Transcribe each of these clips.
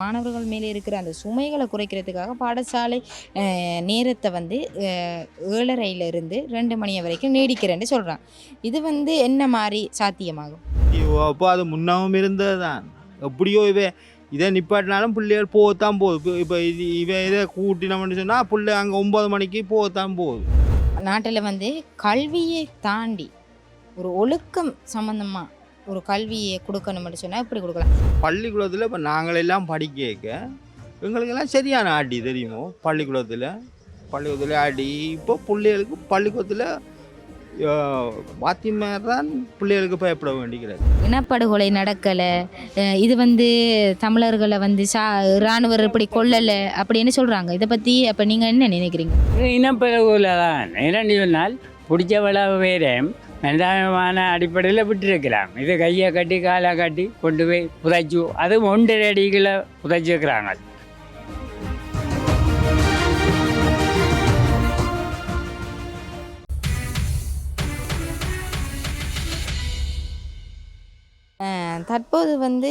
மாணவர்கள் மேலே இருக்கிற அந்த சுமைகளை குறைக்கிறதுக்காக பாடசாலை நேரத்தை வந்து அஹ், ஏழரையில இருந்து ரெண்டு மணி வரைக்கும் நீடிக்கிறேன்னு சொல்கிறான் இது வந்து என்ன மாதிரி சாத்தியமாகும்? ஐயோ அப்போ அது முன்னாவும் இருந்தது தான் எப்படியோ இவ இதை நிப்பாட்டினாலும் பிள்ளைகள் போகத்தான் போகுது. இப்போ இது இவன் இதை கூட்டினோம்னு சொன்னால் பிள்ளை அங்கே ஒம்பது மணிக்கு போகத்தான் போகுது. நாட்டில் வந்து கல்வியை தாண்டி ஒரு ஒழுக்கம் சம்மந்தமாக ஒரு கல்வியை கொடுக்கணும்னு சொன்னால் இப்படி கொடுக்கலாம்? பள்ளிக்கூடத்தில் இப்போ நாங்களெல்லாம் படிக்க எங்களுக்கெல்லாம் சரியான ஆடி தெரியுமோ? பள்ளிக்கூடத்தில் பள்ளிக்கூடத்தில் ஆடி இப்போ பிள்ளைகளுக்கு பள்ளிக்கூடத்தில் வாத்தியமார் தான் பிள்ளைகளுக்கு பயப்பட வேண்டிக்கிறது. இனப்படுகொலை நடக்கலை. இது வந்து தமிழர்களை வந்து சா இராணுவர் இப்படி கொல்லலை அப்படின்னு சொல்கிறாங்க இதை பற்றி அப்போ நீங்கள் என்ன நினைக்கிறீங்க? இது இனப்பிறகுல தான். இரண்டு சொன்னால் பிடிச்ச விழாவை வேறு. மனிதாபிமான அடிப்படையில் விட்டுருக்கலாம் இது கையை கட்டி காலை கட்டி கொண்டு போய் புதைச்சு அதுவும் ஒன்றரை அடிகளை புதைச்சிருக்கிறாங்க. அஹ் தற்போது வந்து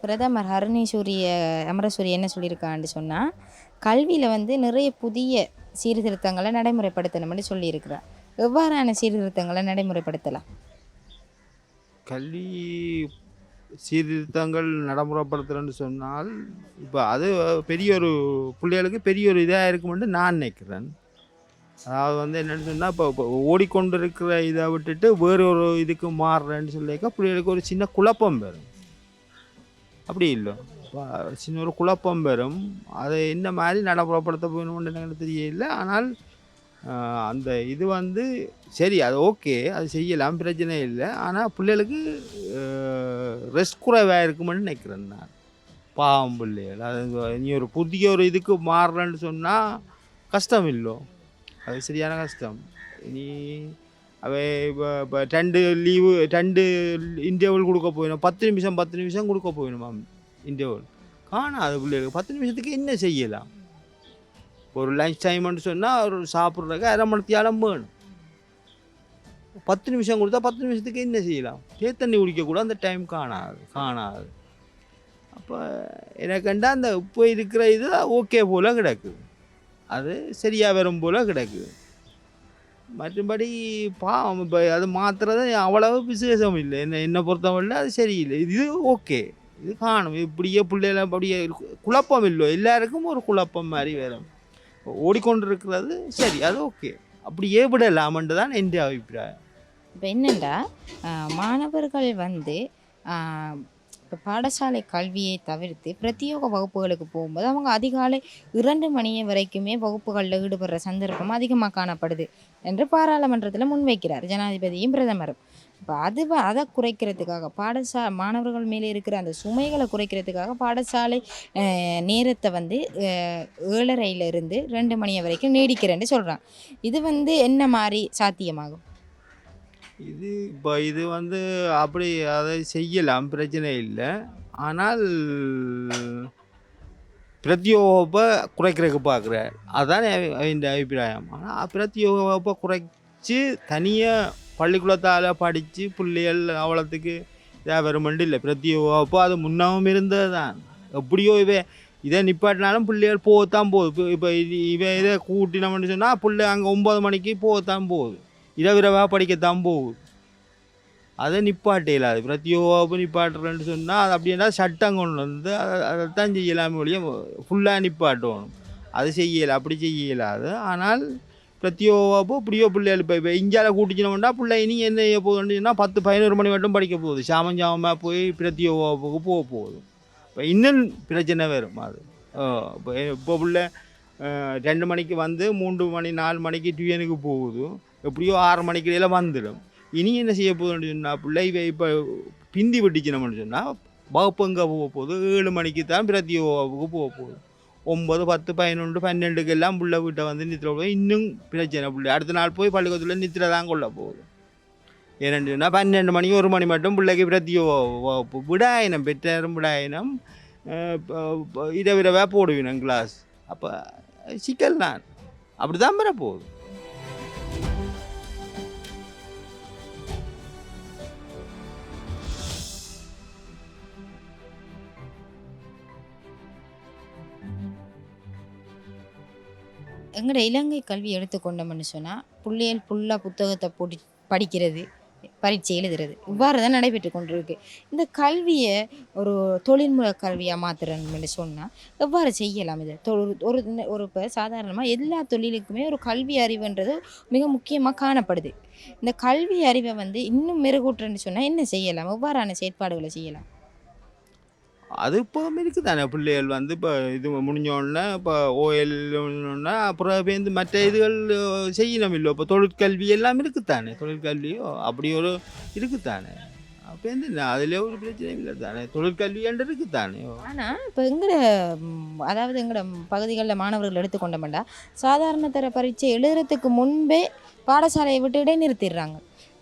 பிரதமர் ஹரணி சூரிய அமரசூரி என்ன சொல்லியிருக்கான்னு சொன்னால் கல்வியில் வந்து நிறைய புதிய சீர்திருத்தங்களை நடைமுறைப்படுத்தணும்னு சொல்லியிருக்கிறார். எவ்வாறான சீர்திருத்தங்களை நடைமுறைப்படுத்தலாம்? கல்வி சீர்திருத்தங்கள் நடைமுறைப்படுத்துகிறேன்னு சொன்னால் இப்போ அது பெரிய ஒரு பிள்ளைகளுக்கு பெரிய ஒரு இதாக இருக்குமென்று நான் நினைக்கிறேன். அதாவது வந்து என்னென்னு சொன்னால் இப்போ இப்போ ஓடிக்கொண்டு இருக்கிற இதை விட்டுட்டு வேறு ஒரு இதுக்கு மாறுறேன்னு சொல்லியிருக்க பிள்ளைகளுக்கு ஒரு சின்ன குழப்பம் வரும். அப்படி இல்லை. சின்ன ஒரு குழப்பம் வரும். அதை என்ன மாதிரி நடைமுறைப்படுத்த போகணும்னு எனக்கு தெரியல. ஆனால் அந்த இது வந்து சரி அது ஓகே அது செய்யலாம் பிரச்சனை இல்லை. ஆனால் பிள்ளைகளுக்கு ரெஸ்ட் குறைவாக இருக்குமென்னு நினைக்கிறேன் நான். பாவம் பிள்ளைகள். அது நீ ஒரு புதிய ஒரு இதுக்கு மாறுறேன்னு சொன்னால் கஷ்டம் இல்லை? அது சரியான கஷ்டம். நீ அவை இப்போ இப்போ ரெண்டு லீவு ரெண்டு இன்டர்வல் கொடுக்க போயிடும். பத்து நிமிஷம் பத்து நிமிஷம் கொடுக்க போயிடுமா இன்டர்வல் காணாது பிள்ளைகளுக்கு பத்து நிமிஷத்துக்கு என்ன செய்யலாம்? ஒரு லஞ்ச் டைம்னு சொன்னால் ஒரு சாப்பிட்றதுக்கு அரை மணி தியாலம் வேணும். பத்து நிமிஷம் கொடுத்தா பத்து நிமிஷத்துக்கு என்ன செய்யலாம்? தே தண்ணி குடிக்கக்கூட அந்த டைம் காணாது காணாது. அப்போ எனக்குண்டா அந்த இப்போ இருக்கிற இது ஓகே போல் கிடக்குது அது சரியாக வரும் போல் கிடக்குது மற்றபடி பாவம் இப்போ அது மாத்துறது அவ்வளவு விசேஷம் இல்லை. என்ன என்னை பொறுத்தவரையில் அது சரியில்லை. இது ஓகே இது காணும். இப்படியே பிள்ளைகளை அப்படியே குழப்பம் இல்லை. எல்லாருக்கும் ஒரு குழப்பம் மாதிரி வரும். ஓடிக்கொண்டு இருக்கிறது சரி அது ஓகே. அப்படியே விடலாமன்று தான் என் அபிப்பிராயம். இப்போ என்னென்னா மாணவர்கள் வந்து இப்போ பாடசாலை கல்வியை தவிர்த்து பிரத்யேக வகுப்புகளுக்கு போகும்போது அவங்க அதிகாலை இரண்டு மணி வரைக்குமே வகுப்புகளில் ஈடுபடுற சந்தர்ப்பம் அதிகமாக காணப்படுது என்று பாராளுமன்றத்தில் முன்வைக்கிறார் ஜனாதிபதியும் பிரதமரும். இப்போ அது அதை குறைக்கிறதுக்காக பாடசா மாணவர்கள் மேலே இருக்கிற அந்த சுமைகளை குறைக்கிறதுக்காக பாடசாலை நேரத்தை வந்து ஏழரையிலிருந்து இருந்து ரெண்டு மணி வரைக்கும் நீடிக்கிறேன்னு சொல்கிறான் இது வந்து என்ன மாதிரி சாத்தியமாகும்? இது இப்போ இது வந்து அப்படி அதை செய்யலாம் பிரச்சனை இல்லை. ஆனால் பிரத்யோகப்பை குறைக்கிறதுக்கு பார்க்குறார் அதுதான் இந்த அபிப்பிராயம். ஆனால் பிரத்யோகப்பை குறைச்சி தனியாக பள்ளிக்கூடத்தால் படித்து பிள்ளைகள் அவ்வளோத்துக்கு இதாக இல்லை. பிரத்யோகப்போ அது முன்னாவும் இருந்தது தான் எப்படியோ இவ இதை நிப்பாட்டினாலும் பிள்ளைகள் போகத்தான் போகுது. இப்போ இப்போ இது இவன் இதை கூட்டினோம்னு சொன்னால் பிள்ளை அங்கே ஒம்பது மணிக்கு போகத்தான் போகுது. இரவிரவாக படிக்கத்தான் போகும் அதை நிப்பாட்டையில் அது பிரத்தியோகம் நிப்பாட்டுறேன்னு சொன்னால் அது அப்படின்னா சட்டம் கொண்டு வந்து அதை அதைத்தான் செய்யலாமே ஒழிய ஃபுல்லாக நிப்பாட்டணும். அது செய்யலை அப்படி செய்யலாது. ஆனால் பிரத்தியோகப்போ இப்படியோ பிள்ளைகள் இப்போ இப்போ இஞ்சால கூட்டிச்சினோம்னா பிள்ளை இனி என்ன செய்ய போகுதுன்னு சொன்னால் பத்து பதினோரு மணி மட்டும் படிக்க போகுது. சாமம் சாமமாக போய் பிரத்தியோகப்புக்கு போக போகுது. இப்போ இன்னும் பிரச்சனை வரும் அது. இப்போ இப்போ பிள்ளை ரெண்டு மணிக்கு வந்து மூன்று மணி நாலு மணிக்கு டியூனுக்கு போகுது. எப்படியோ ஆறு மணிக்கு இடையில வந்துடும் இனி என்ன செய்ய போகுதுன்னு சொன்னால் பிள்ளை இப்போ பிந்தி விட்டுச்சினோம்னு சொன்னால் வகுப்பு எங்கே போக போகுது ஏழு மணிக்கு தான் பிரத்யோகப்புக்கு போக போகுது ஒம்பது பத்து பதினொன்று பன்னெண்டுக்கு எல்லாம் பிள்ளை வீட்டை வந்து நித்திர போய் இன்னும் பிரச்சனை பிள்ளை அடுத்த நாள் போய் பள்ளிக்கூடத்தில் நித்திர தான் கொள்ள போகுது ஏன்னு சொன்னால் பன்னெண்டு மணி ஒரு மணி மட்டும் பிள்ளைக்கு பிரத்தியோ வகுப்பு விடாயினம் பெற்றாரும் விடாயினம் இரவிரவாக போடுவினம் கிளாஸ் அப்போ சிக்கல் தான் அப்படி தான் பெற போகுது எங்களோட இலங்கை கல்வி எடுத்துக்கொண்டோம்னு சொன்னால் பிள்ளைகள் ஃபுல்லாக புத்தகத்தை போட்டு படிக்கிறது பரீட்சை எழுதுறது இவ்வாறு தான் நடைபெற்று கொண்டிருக்கு. இந்த கல்வியை ஒரு தொழில்முறை கல்வியாக மாற்றுறோம்னு சொன்னால் எவ்வாறு செய்யலாம் இதை? தொ- ஒரு ஒரு ஒரு இப்போ சாதாரணமாக எல்லா தொழிலுக்குமே ஒரு கல்வி அறிவுன்றது மிக முக்கியமாக காணப்படுது. இந்த கல்வி அறிவை வந்து இன்னும் மெருகூட்டுறேன்னு சொன்னால் என்ன செய்யலாம்? எவ்வாறான செயற்பாடுகளை செய்யலாம்? அது இப்போ இருக்குதானே? பிள்ளைகள் வந்து இப்போ இது முடிஞ்ச உடனே இப்போ ஓஎல் அப்புறம் வந்து மற்ற இதுகள் செய்யணும் இல்லை இப்போ தொழிற்கல்வி எல்லாம் இருக்குதானே? தொழிற்கல்வியோ அப்படி ஒரு இருக்குதானே? அப்போ வந்து என்ன அதில் ஒரு பிரச்சனையும் இல்லை தானே தொழிற்கல்வி என்று இருக்குதானே? ஆனால் இப்போ எங்கட அதாவது எங்கட பகுதிகளில் மாணவர்கள் எடுத்துக்கொண்டோம்டா சாதாரண தர பரீட்சை எழுதுறதுக்கு முன்பே பாடசாலையை விட்டு இடைநிறுத்திடுறாங்க.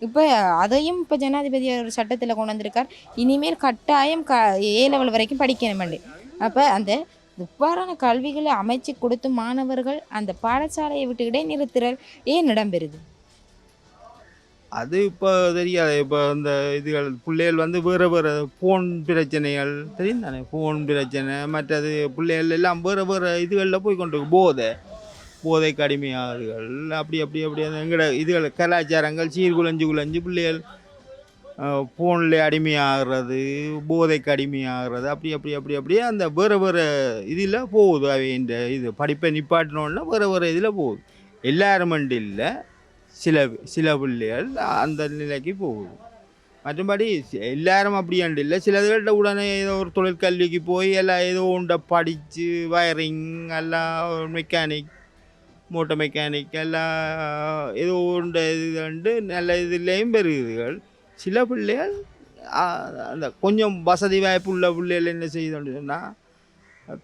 இப்போ அதையும் இப்போ ஜனாதிபதி ஒரு சட்டத்தில் கொண்டு வந்திருக்கார். இனிமேல் கட்டாயம் க ஏ லெவல் வரைக்கும் படிக்கணுமெண்டு அப்போ அந்த இவ்வாறான கல்விகளை அமைச்சு கொடுத்து மாணவர்கள் அந்த பாடசாலையை விட்டு இடைநிறுத்துறல் ஏன் இடம்பெறுது அது இப்போ தெரியாது. இப்போ இந்த இதுகள் பிள்ளைகள் வந்து வேறு வேறு ஃபோன் பிரச்சனைகள் தெரியும் தானே? ஃபோன் பிரச்சனை மற்றது பிள்ளைகள் எல்லாம் வேறு வேறு இதுகளில் போய் கொண்டு போதை. போதைக்கு அடிமையாகுதுகள் அப்படி அப்படி அப்படி அந்த எங்களோட இதுகள் கலாச்சாரங்கள் சீர்குலைஞ்சு குலைஞ்சு பிள்ளைகள் ஃபோனில் அடிமையாகிறது போதைக்கு அடிமையாகிறது அப்படி அப்படி அப்படி அப்படியே அந்த வேறு வேறு இதில் போகுது. அவைன்ற இது படிப்பை நிப்பாட்டினோன்னா வேறு வேறு இதில் போகுது. எல்லாரும் இல்லை சில சில பிள்ளைகள் அந்த நிலைக்கு போகுது. மற்றபடி எல்லாரும் அப்படியாண்டு இல்லை. சிலதுகள்கிட்ட உடனே ஏதோ ஒரு தொழிற்கல்விக்கு போய் எல்லாம் ஏதோ ஒன்றை படித்து வயரிங் எல்லாம் மெக்கானிக் மோட்டர் மெக்கானிக் எல்லாம் ஏதோ இது வந்து நல்ல இதுலேயும் பெறுகிறீர்கள். சில பிள்ளைகள் அந்த கொஞ்சம் வசதி வாய்ப்பு உள்ள பிள்ளைகள் என்ன செய்யுதுன்னு சொன்னால்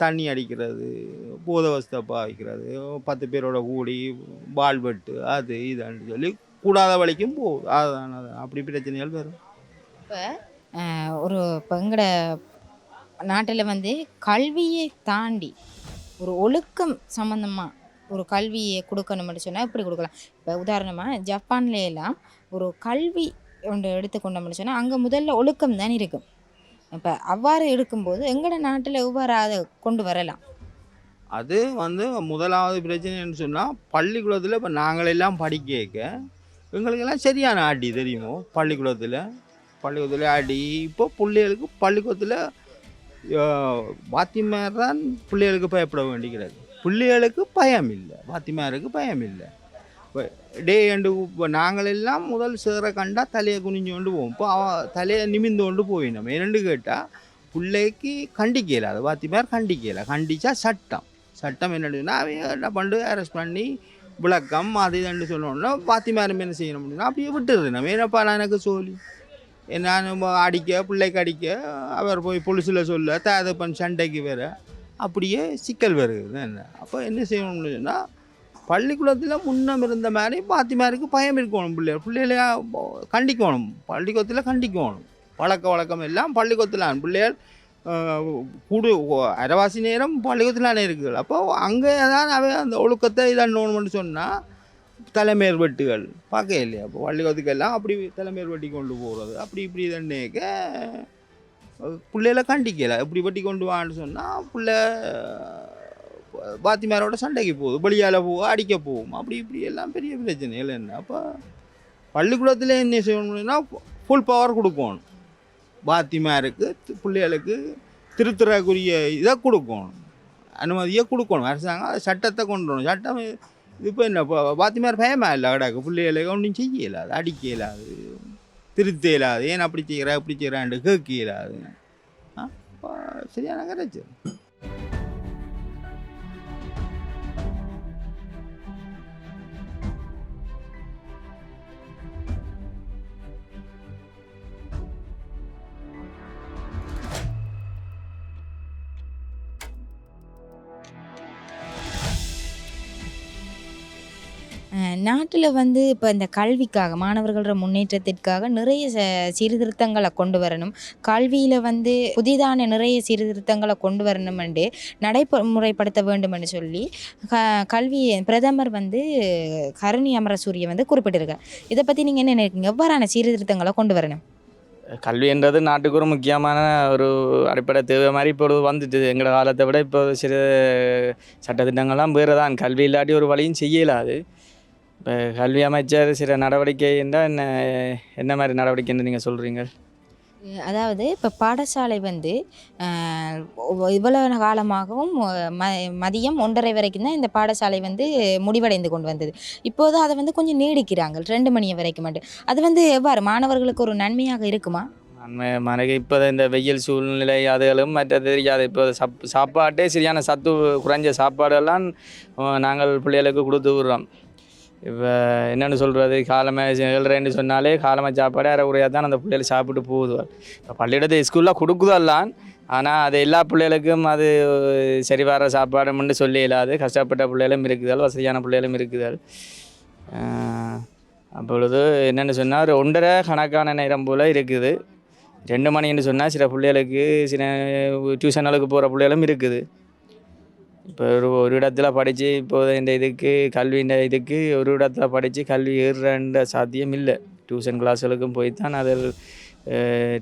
தண்ணி அடிக்கிறது பூத வஸ்தை பாவிக்கிறது பத்து பேரோட கூடி பால் வெட்டு அது இதுன்னு சொல்லி கூடாத வழிக்கும் போகுது அதுதான் அதுதான் அப்படி பிரச்சனைகள் வரும். இப்போ ஒரு இப்போ எங்களோட நாட்டில் வந்து கல்வியை தாண்டி ஒரு ஒழுக்கம் சம்மந்தமாக ஒரு கல்வியை கொடுக்கணும்னு சொன்னால் இப்படி கொடுக்கலாம். இப்போ உதாரணமாக ஜப்பான்லேயெல்லாம் ஒரு கல்வி ஒன்று எடுத்துக்கொண்டோம்னு சொன்னால் அங்கே முதல்ல ஒழுக்கம் தான் இருக்கும். இப்போ அவ்வாறு இருக்கும்போது எங்களோட நாட்டில் எவ்வாறு அதை கொண்டு வரலாம்? அது வந்து முதலாவது பிரச்சனைன்னு சொன்னால் பள்ளிக்கூடத்தில் இப்போ நாங்களெல்லாம் படிக்க எங்களுக்கெல்லாம் சரியான அடி தெரியுமோ பள்ளிக்கூடத்தில்? பள்ளிக்கூடத்தில் அடி. இப்போ பிள்ளைகளுக்கு பள்ளிக்கூடத்தில் வாத்திமார் தான் பிள்ளைகளுக்கு பயப்பட வேண்டிக்கிறது. பிள்ளைகளுக்கு பயம் இல்லை பாத்திமாருக்கு பயம் இல்லை இப்போ டே என்று இப்போ நாங்களெல்லாம் முதல் சேர கண்டா தலையை குனிஞ்சு கொண்டு போவோம். இப்போ அவன் தலையை நிமிந்து கொண்டு போயினோம் என்னென்னு கேட்டால் பிள்ளைக்கு கண்டிக்கல அது பாத்திமார் கண்டிக்கல. கண்டிச்சா சட்டம். சட்டம் என்னடுன்னா அவன் என்ன பண்ணு அரெஸ்ட் பண்ணி விளக்கம் அது இதுன்னு சொல்லணும்னா பாத்திமாரும் என்ன செய்யணும் அப்படின்னா அப்படியே விட்டுறது. நம்ம என்னப்பா நான் எனக்கு சொல்லி நான் அடிக்க பிள்ளைக்கு அடிக்க அவர் போய் பொலிசில் சொல்ல தேதப்பன் சண்டைக்கு வேறு. அப்படியே சிக்கல் வருது. என்ன? அப்போ என்ன செய்யணும்னு சொன்னால் பள்ளிக்கூடத்தில் முன்னம் இருந்த மாதிரி பாத்திமாருக்கு பயம் இருக்கணும் பிள்ளைகள் பிள்ளைகளையா கண்டிக்கணும். பள்ளிக்கூடத்தில் கண்டிக்கணும். பழக்க வழக்கம் எல்லாம் பள்ளிக்கூடத்தில் பிள்ளைகள் கூடு அரைவாசி நேரம் பள்ளிக்கூடத்தில் இருக்குது. அப்போ அங்கே தான் அவன் அந்த ஒழுக்கத்தை இதண்ணணும்னு சொன்னால் தலைமையர் வெட்டுகள். பார்க்க இல்லையா? அப்போ பள்ளிக்கூடத்துக்கெல்லாம் அப்படி தலைமையர் வெட்டி கொண்டு போகிறது அப்படி இப்படி தண்ணேக்க பிள்ளைகளை கண்டிக்கலை. இப்படி வெட்டி கொண்டு வான்னு சொன்னால் பிள்ளை பாத்திமாரோட சண்டைக்கு போகுது. பலியால் போகும் அடிக்க போகும் அப்படி இப்படி எல்லாம் பெரிய பிரச்சனைகள் என்ன? அப்போ பள்ளிக்கூடத்தில் என்ன செய்யணும்னா ஃபுல் பவர் கொடுக்கணும். பாத்திமாருக்கு பிள்ளைகளுக்கு திருத்துறக்குரிய இதை கொடுக்கணும். அனுமதியை கொடுக்கணும். அரசாங்கம் அது சட்டத்தை கொண்டு வரணும். சட்டம் இப்போ என்ன பாத்திமார் பயமா இல்லை கடாக்கு. பிள்ளைகளுக்கு ஒன்றும் செய்யலாது அடிக்க இயலாது திருத்த இயலாது. ஏன் அப்படி செய்கிறா இப்படி செய்கிறான்ட்டு கேட்க இயலாது. சரியான கரைச்சு நாட்டில் வந்து இப்போ இந்த கல்விக்காக மாணவர்களோட முன்னேற்றத்திற்காக நிறைய ச- சீர்திருத்தங்களை கொண்டு வரணும். கல்வியில் வந்து புதிதான நிறைய சீர்திருத்தங்களை கொண்டு வரணுமென்று நடைமுறைப்படுத்த வேண்டும்னு சொல்லி க கல்வி பிரதமர் வந்து கருணி அமரசூரிய வந்து குறிப்பிட்டிருக்கார். இதை பற்றி நீங்கள் என்ன நினைக்கிறீங்க? எவ்வாறான சீர்திருத்தங்களை கொண்டு வரணும்? கல்வின்றது நாட்டுக்கு ஒரு முக்கியமான ஒரு அடிப்படை தேவை மாதிரி இப்பொழுது வந்துட்டு எங்களோட காலத்தை விட இப்போ சிறு சட்டத்திட்டங்கள்லாம் வேறு தான் கல்வி இல்லாட்டி ஒரு வழியும் செய்யலாது. இப்போ கல்வி அமைச்சர் சில நடவடிக்கை என்றால் என்ன என்ன மாதிரி நடவடிக்கைன்னு நீங்கள் சொல்கிறீங்க அதாவது இப்போ பாடசாலை வந்து இவ்வளவு காலமாகவும் ம மதியம் ஒன்றரை வரைக்கும் தான் இந்த பாடசாலை வந்து முடிவடைந்து கொண்டு வந்தது. இப்போது அதை வந்து கொஞ்சம் நீடிக்கிறாங்க ரெண்டு மணி வரைக்கும் மட்டும். அது வந்து எவ்வாறு மாணவர்களுக்கு ஒரு நன்மையாக இருக்குமா? நன்மை மனக்கு இப்போ இந்த வெயில் சூழ்நிலை அதுகளும் மற்ற தெரியாது. இப்போ சப் சாப்பாட்டே சரியான சத்து குறைஞ்ச சாப்பாடெல்லாம் நாங்கள் பிள்ளைகளுக்கு கொடுத்து விடுறோம். இப்போ என்னென்னு சொல்கிறது காலமே ஏழ்றேன்னு சொன்னாலே காலமாக சாப்பாடு அரை உரையாக தான் அந்த பிள்ளைகள் சாப்பிட்டு போகுது. இப்போ பள்ளியிடத்தை ஸ்கூலில் கொடுக்குதெல்லாம் ஆனால் அது எல்லா பிள்ளைகளுக்கும் அது சரி வர சாப்பாடுன்னு சொல்லி இல்லாது கஷ்டப்பட்ட பிள்ளைகளும் இருக்குதால் வசதியான பிள்ளைகளும் இருக்குதால். அப்பொழுது என்னென்னு சொன்னால் ஒரு ஒன்றரை கணக்கான நேரம் போல் இருக்குது. ரெண்டு மணின்னு சொன்னால் சில பிள்ளைகளுக்கு சில டியூஷனுக்கு போகிற பிள்ளைகளும் இருக்குது. இப்போ ஒரு ஒரு இடத்துல படித்து இப்போது இந்த இதுக்கு கல்வின்ற இதுக்கு ஒரு இடத்துல படித்து கல்வி ஏறுறன்ற சாத்தியம் இல்லை. டியூஷன் கிளாஸ்களுக்கும் போய் தான் அதில்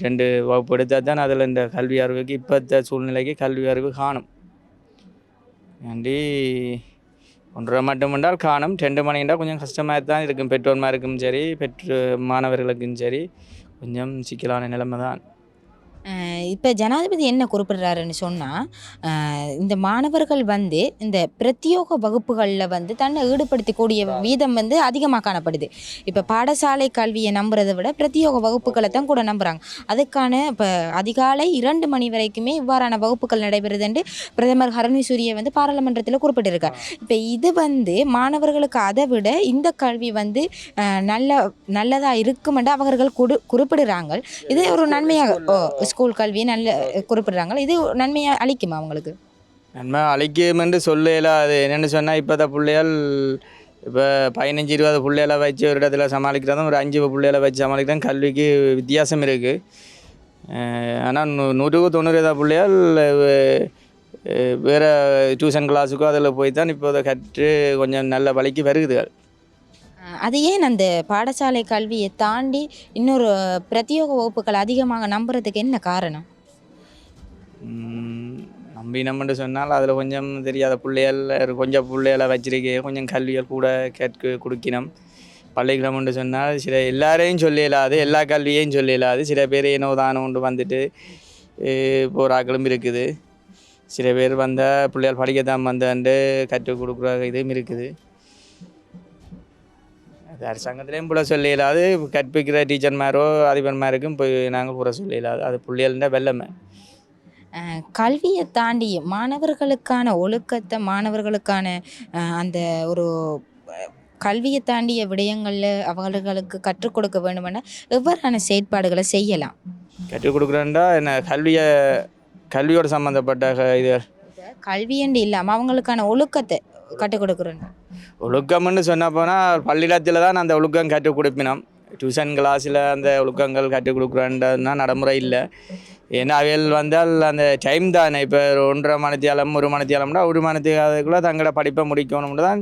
ரெண்டு வகுப்பு எடுத்தால் தான் அதில் இந்த கல்வி அறிவுக்கு இப்போத்த சூழ்நிலைக்கு கல்வி அறிவு காணும். ஏண்டி ஒன்றரை மட்டும் என்றால் காணும். ரெண்டு மணி என்றால் கொஞ்சம் கஷ்டமாக தான் இருக்கும். பெற்றோர்மாருக்கும் சரி பெற்று மாணவர்களுக்கும் சரி கொஞ்சம் சிக்கலான நிலைமை தான். இப்போ ஜனாதிபதி என்ன குறிப்பிடுறாருன்னு சொன்னால் இந்த மாணவர்கள் வந்து இந்த பிரத்யோக வகுப்புகளில் வந்து தன்னை ஈடுபடுத்தக்கூடிய வீதம் வந்து அதிகமாக காணப்படுது. இப்போ பாடசாலை கல்வியை நம்புறதை விட பிரத்யோக வகுப்புகளை தான் கூட நம்புகிறாங்க அதுக்கான இப்போ அதிகாலை இரண்டு மணி வரைக்குமே இவ்வாறான வகுப்புகள் நடைபெறுதுன்னு பிரதமர் ஹரணி சூரிய வந்து பாராளுமன்றத்தில் குறிப்பிட்டிருக்கார். இப்போ இது வந்து மாணவர்களுக்கு அதை விட இந்த கல்வி வந்து நல்ல நல்லதாக இருக்குமென்று அவர்கள் குடு குறிப்பிடுறாங்க. இது ஒரு நன்மையாக ஓ ஸ்கூல் கல்வியை நல்ல குறிப்பிடுறாங்களா? இது நன்மையை அளிக்குமா அவங்களுக்கு? நன்மை அழிக்குமென்று சொல்லல அது என்னென்னு சொன்னால் இப்போ தான் பிள்ளைகள் இப்போ பதினஞ்சு இருபது பிள்ளைகளை வச்சு ஒரு இடத்துல சமாளிக்கிறதும் ஒரு அஞ்சு பிள்ளைகளை வச்சு சமாளிக்கிறதும் கல்விக்கு வித்தியாசம் இருக்குது ஆனால் நூ நூற்றுக்கு தொண்ணூறு ஏதாவது பிள்ளைகள் வேறு டியூஷன் கிளாஸுக்கோ அதில் போய் தான் இப்போ அதை கற்று கொஞ்சம் நல்ல வழிக்கு வருகுதுகள். அது ஏன் அந்த பாடசாலை கல்வியை தாண்டி இன்னொரு பிரத்யோக வகுப்புகள் அதிகமாக நம்புறதுக்கு என்ன காரணம்? நம்பி நம்மட்டு சொன்னால் அதில் கொஞ்சம் தெரியாத பிள்ளைகள் கொஞ்சம் பிள்ளைகளை வச்சிருக்கே கொஞ்சம் கல்விகள் கூட கேட்க கொடுக்கணும். பள்ளிக்கூடம்னு சொன்னால் சில எல்லாரையும் சொல்லிடலாது எல்லா கல்வியையும் சொல்லிடலாது சில பேர் ஏனோ தானோ கொண்டு வந்துட்டு போராக்களும் இருக்குது. சில பேர் வந்தால் பிள்ளைகள் படிக்கத்தான் வந்தாண்டு கற்றுக் கொடுக்குற இதுவும் இருக்குது. அரசாங்கத்திலையும் புள்ள சொல்லிடலாது கற்பிக்கிற டீச்சர்மாரோ அதிபர்மாருக்கும் போய் நாங்கள் புற சொல்லிடலாது அது பிள்ளைகள்ன்ற வெள்ளமை கல்வியை தாண்டி மாணவர்களுக்கான ஒழுக்கத்தை மாணவர்களுக்கான அந்த ஒரு கல்வியை தாண்டிய விடயங்களில் அவர்களுக்கு கற்றுக் கொடுக்க வேண்டுமென எவ்வாறான செயற்பாடுகளை செய்யலாம்? கற்றுக் கொடுக்குறேன்டா என்ன கல்வியை கல்வியோட சம்மந்தப்பட்ட இது. கல்வியண்டு இல்லாமல் அவங்களுக்கான ஒழுக்கத்தை கற்றுக் கொடுக்குறோம் ஒழுக்கம்னு சொன்ன போனால் பள்ளியிடத்தில் தான் அந்த ஒழுக்கம் கற்றுக் கொடுப்பினோம். டியூஷன் கிளாஸில் அந்த ஒழுக்கங்கள் கற்றுக் கொடுக்குறேன்றதுனா நடைமுறை இல்லை. ஏன்னா அவைகள் வந்தால் அந்த டைம் தானே. இப்போ ஒன்றரை மணித்தியாலம் ஒரு மணித்தியாலம்னா ஒரு மணித்தியாலத்துக்குள்ளே தங்களோட படிப்பை முடிக்கணும்னு தான்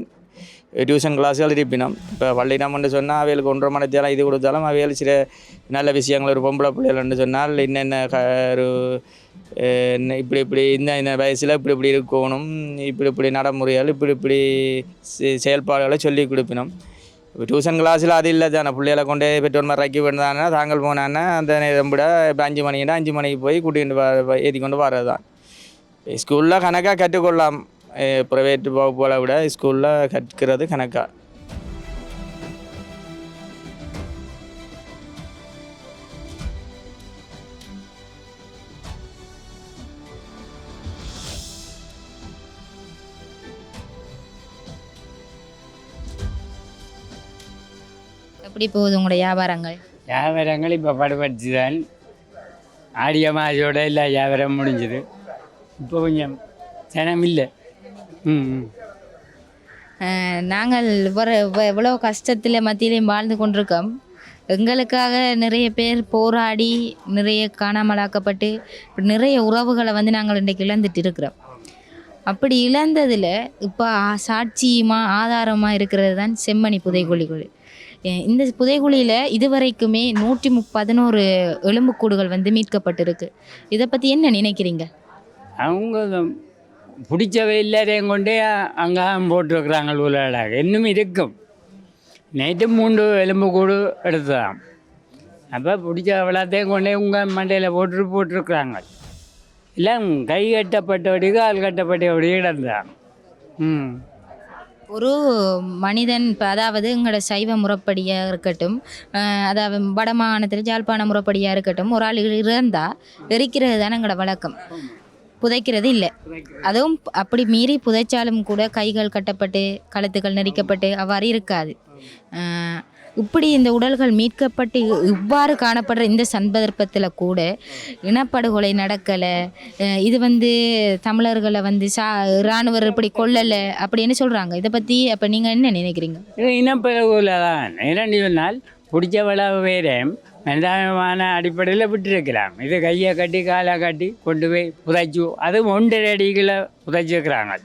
டியூஷன் கிளாஸ்கள் இருப்பினோம் இப்போ பள்ளினம்னு சொன்னால் அவைகளுக்கு ஒன்றரை மணி நேரம் இது கொடுத்தாலும் அவைகள் சில நல்ல விஷயங்கள் ஒரு பொம்பளை பிள்ளைகள்னு சொன்னால் என்னென்ன க ஒரு என்ன இப்படி இப்படி இந்த இந்த வயசில் இப்படி இப்படி இருக்கணும் இப்படி இப்படி நடைமுறைகள் இப்படி இப்படி செ- செயல்பாடுகளை சொல்லி கொடுப்பினோம் இப்போ டியூஷன் கிளாஸில் அது இல்லை தானே பிள்ளைகளை கொண்டு பெற்றோர் மாதிரி ரக்கி பண்ணாங்கன்னா தாங்கள் போனான்னா அந்த நேரம் விட இப்போ அஞ்சு மணினா அஞ்சு மணிக்கு போய் கூட்டிகிட்டு வர ஏற்றி கொண்டு வர்றது தான் ஸ்கூலில் கணக்காக கற்றுக்கொள்ளலாம் ப்ரைவேட் வகுப்புகளை விட ஸ்கூலில் கற்கிறது கணக்காக எப்படி போகுது உங்களோட வியாபாரங்கள்? வியாபாரங்கள் இப்போ படுபடுத்தி தான் ஆடிய மாதோட இல்லை வியாபாரம் முடிஞ்சுது. இப்போ கொஞ்சம் ஜனம் இல்லை நாங்கள் இவ்வளோ இவ்வளோ கஷ்டத்தில் மத்தியிலையும் வாழ்ந்து கொண்டிருக்கோம். எங்களுக்காக நிறைய பேர் போராடி நிறைய காணாமலாக்கப்பட்டு நிறைய உறவுகளை வந்து நாங்கள் இன்றைக்கு இழந்துட்டு இருக்கிறோம் அப்படி இழந்ததில் இப்போ சாட்சியமாக ஆதாரமாக இருக்கிறது தான் செம்மணி புதைக்குழிகள் அஹ் இந்த புதைகுழியில் இதுவரைக்குமே நூற்றி முப் பதினோரு எலும்புக்கூடுகள் வந்து மீட்கப்பட்டிருக்கு. இதை பற்றி என்ன நினைக்கிறீங்க? அவங்க பிடிச்ச எல்லாரையும் கொண்டே அங்கே போட்டிருக்கிறாங்க ஊழலாக இன்னும் இருக்கும். நைட்டு மூன்று எலும்பு கூடு எடுத்ததாம். அப்போ பிடிச்ச அவ்வளோத்தையும் கொண்டே உங்கள் மண்டையில் போட்டு போட்டிருக்கிறாங்க. எல்லாம் கை கட்டப்பட்டபடி கால் கட்டப்பட்டபடி கிடந்தான் ம். ஒரு மனிதன் இப்போ அதாவது எங்களோட சைவ முறைப்படியாக இருக்கட்டும் அதாவது வடமாகாணத்தில் ஜாழ்ப்பாண முறைப்படியாக இருக்கட்டும் ஒரு ஆள் இறந்தால் எரிக்கிறது தானே எங்களோட வழக்கம். புதைக்கிறது. இல்லை அதுவும் அப்படி மீறி புதைச்சாலும் கூட கைகள் கட்டப்பட்டு கழுத்துக்கள் நெரிக்கப்பட்டு அவ்வாறு இருக்காது. இப்படி இந்த உடல்கள் மீட்கப்பட்டு இவ்வாறு காணப்படுற இந்த சந்தர்ப்பத்தில் கூட இனப்படுகொலை நடக்கலை. இது வந்து தமிழர்களை வந்து சா இராணுவர் இப்படி கொல்லலை அப்படின்னு சொல்கிறாங்க இதை பற்றி அப்போ நீங்கள் என்ன நினைக்கிறீங்க? இது இனப்பிறகுல தான் இரண்டு நாள் பிடிச்ச விழாவை வேறு அடிப்படையில் விட்டுருக்கிறாங்க. இது கையை கட்டி காலை கட்டி கொண்டு போய் புதைச்சு அது ஒன்றரை அடிகளை புதைச்சிருக்கிறாங்க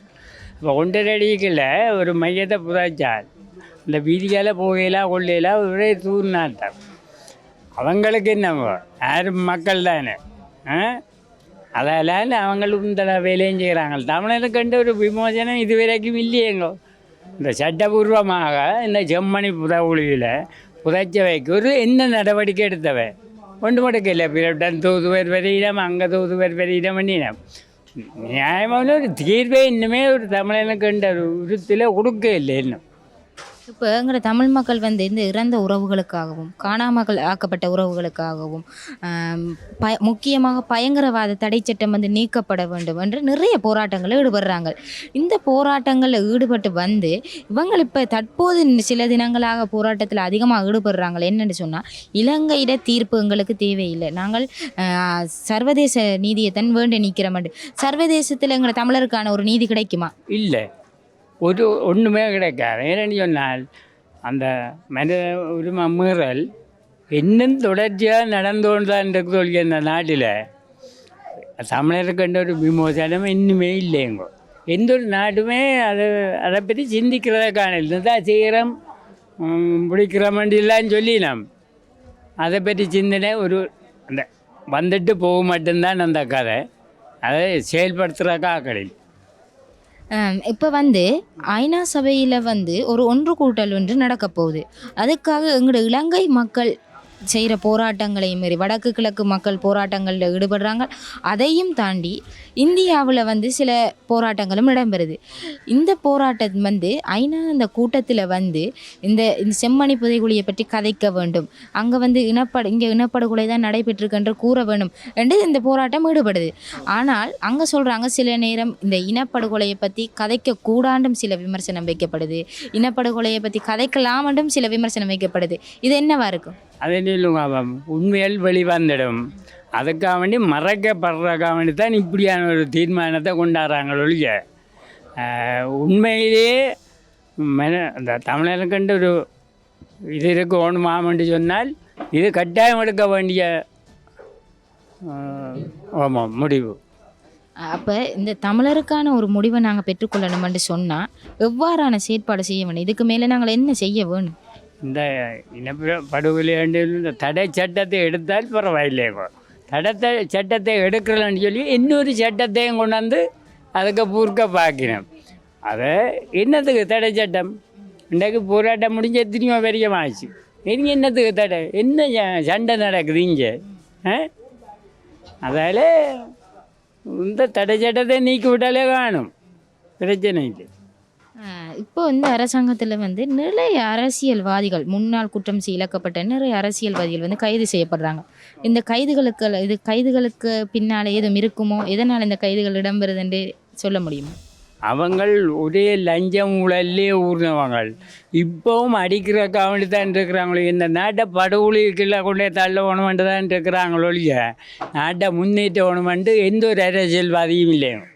இப்போ ஒன்றரை அடிகளில் ஒரு மையத்தை புதைச்சால் இந்த வீதியால் போகையில கொள்ளையில ஒரே தூர்நாட்டம் அவங்களுக்கு என்ன யாரும் மக்கள் தானே? அதெல்லாம் அதால் அவங்களும் இந்த வேலையும் செய்கிறாங்க. தமிழனுக்கு ஒரு விமோசனம் இதுவரைக்கும் இல்லையேங்கோ. இந்த சட்டபூர்வமாக இந்த செம்மணி புதவுளியில் புதைச்சவைக்கு ஒரு என்ன நடவடிக்கை எடுத்தவ? ஒன்று மடக்கில்லை பிறடன் தூதுவர் வரையிடம் அங்கே தூதுவர் வரையிடம் பண்ணினோம் நியாயமான ஒரு தீர்வே இன்னுமே ஒரு தமிழனுக்கு ஒரு உருத்தில் கொடுக்க இல்லை இன்னும். இப்போ எங்களோட தமிழ் மக்கள் வந்து இந்த இறந்த உறவுகளுக்காகவும் காணாமல் ஆக்கப்பட்ட உறவுகளுக்காகவும் ப முக்கியமாக பயங்கரவாத தடை சட்டம் வந்து நீக்கப்பட வேண்டும் என்று நிறைய போராட்டங்களில் ஈடுபடுறாங்க. இந்த போராட்டங்களில் ஈடுபட்டு வந்து இவங்க இப்போ தற்போது சில தினங்களாக போராட்டத்தில் அதிகமாக ஈடுபடுறாங்க என்னென்னு சொன்னால் இலங்கையிட தீர்ப்பு எங்களுக்கு தேவையில்லை. நாங்கள் சர்வதேச நீதியை தன் வேண்டி நிற்கிறோம் சர்வதேசத்தில் எங்களை தமிழருக்கான ஒரு நீதி கிடைக்குமா? இல்லை. ஒரு ஒன்றுமே கிடைக்காது. ஏன்னு சொன்னால் அந்த மனித உரிமை மீறல் இன்னும் தொடர்ச்சியாக நடந்து கொண்டுதான் தான் இருக்குது இந்த நாட்டில். தமிழருக்குன்ற ஒரு விமோசனம் இன்னுமே இல்லைங்க. எந்த ஒரு நாட்டுமே அது அதை பற்றி சிந்திக்கிறத காணல. தான் செய்கிறோம் பிடிக்கிற மண்டிலான்னு சொல்லி நாம் அதை பற்றி சிந்தனை ஒரு அந்த வந்துட்டு போக மட்டும்தான் அந்த கதை. அதை செயல்படுத்துகிறக்கா ஆக்களில் இப்போ வந்து ஐநா சபையில் வந்து ஒரு ஒன்று கூட்டல் ஒன்று நடக்க போகுது. அதுக்காக எங்களோட இலங்கை மக்கள் செய்கிற போராட்டங்களையும் மீறி வடக்கு கிழக்கு மக்கள் போராட்டங்களில் ஈடுபடுறாங்க. அதையும் தாண்டி இந்தியாவில் வந்து சில போராட்டங்களும் இடம்பெறுது. இந்த போராட்டம் வந்து ஐநா அந்த கூட்டத்தில் வந்து இந்த இந்த செம்மணி புதைகுழியை பற்றி கதைக்க வேண்டும். அங்கே வந்து இனப்படு இங்கே இனப்படுகொலை தான் நடைபெற்றிருக்கின்ற கூற வேண்டும் என்று இந்த போராட்டம் ஈடுபடுது. ஆனால் அங்கே சொல்கிறாங்க சில நேரம் இந்த இனப்படுகொலையை பற்றி கதைக்க கூடாண்டும் சில விமர்சனம் வைக்கப்படுது. இனப்படுகொலையை பற்றி கதைக்கலாமண்டும் சில விமர்சனம் வைக்கப்படுது. இது என்னவா இருக்கும்? அதை சொல்லுங்க உண்மையில் வெளிவந்துடும். அதுக்காக வேண்டி மறைக்கப்படுறதுக்காக வேண்டி தான் இப்படியான ஒரு தீர்மானத்தை கொண்டாடுறாங்க ஒழிய. உண்மையிலேயே மன அந்த தமிழனுக்குன்ற ஒரு இது இருக்கு ஓணுமாமன்று சொன்னால் இது கட்டாயம் எடுக்க வேண்டிய ஆமாம் முடிவு. அப்போ இந்த தமிழருக்கான ஒரு முடிவை நாங்கள் பெற்றுக்கொள்ளணும்னு சொன்னால் எவ்வாறான செயற்பாடு செய்ய வேணும் இதுக்கு மேலே நாங்கள் என்ன செய்ய வேணும்? இந்த இனப்பிர இந்த தடை சட்டத்தை எடுத்தால் பரவாயில்லை தடத்தை சட்டத்தை எடுக்கலன்னு சொல்லி இன்னொரு சட்டத்தையும் கொண்டாந்து அதுக்கு பூர்க்க பார்க்கணும் அதை என்னத்துக்கு தடை சட்டம்? இன்றைக்கு போராட்டம் முடிஞ்ச எத்தனையோ வரைக்கும் ஆச்சு. இனி என்னத்துக்கு தடை? என்ன சண்டை நடக்குது இங்கே? அதால் இந்த தடை சட்டத்தை நீக்கி விட்டாலே காணும். பிரச்சனை இல்லை. இப்போ வந்து அரசாங்கத்தில் வந்து நிறைய அரசியல்வாதிகள் முன்னாள் குற்றம் இழக்கப்பட்ட நிறைய அரசியல்வாதிகள் வந்து கைது செய்யப்படுறாங்க. இந்த கைதுகளுக்கு இது கைதுகளுக்கு பின்னால் எதுவும் இருக்குமோ? எதனால் இந்த கைதுகள் இடம்பெறுது என்று சொல்ல முடியுமா? அவங்கள் ஒரே லஞ்சம் ஊழல்லே ஊர்னவங்க இப்போவும் அடிக்கிற காவலி தான் இருக்கிறாங்களோ. இந்த நாட்டை படுகொலிக்குள்ள கொண்டே தள்ள ஒன்று தான் இருக்கிறாங்களோ இல்லையா நாட்டை முன்னேற்ற வேணுமென்று எந்த ஒரு அரசியல்வாதியும் இல்லைங்க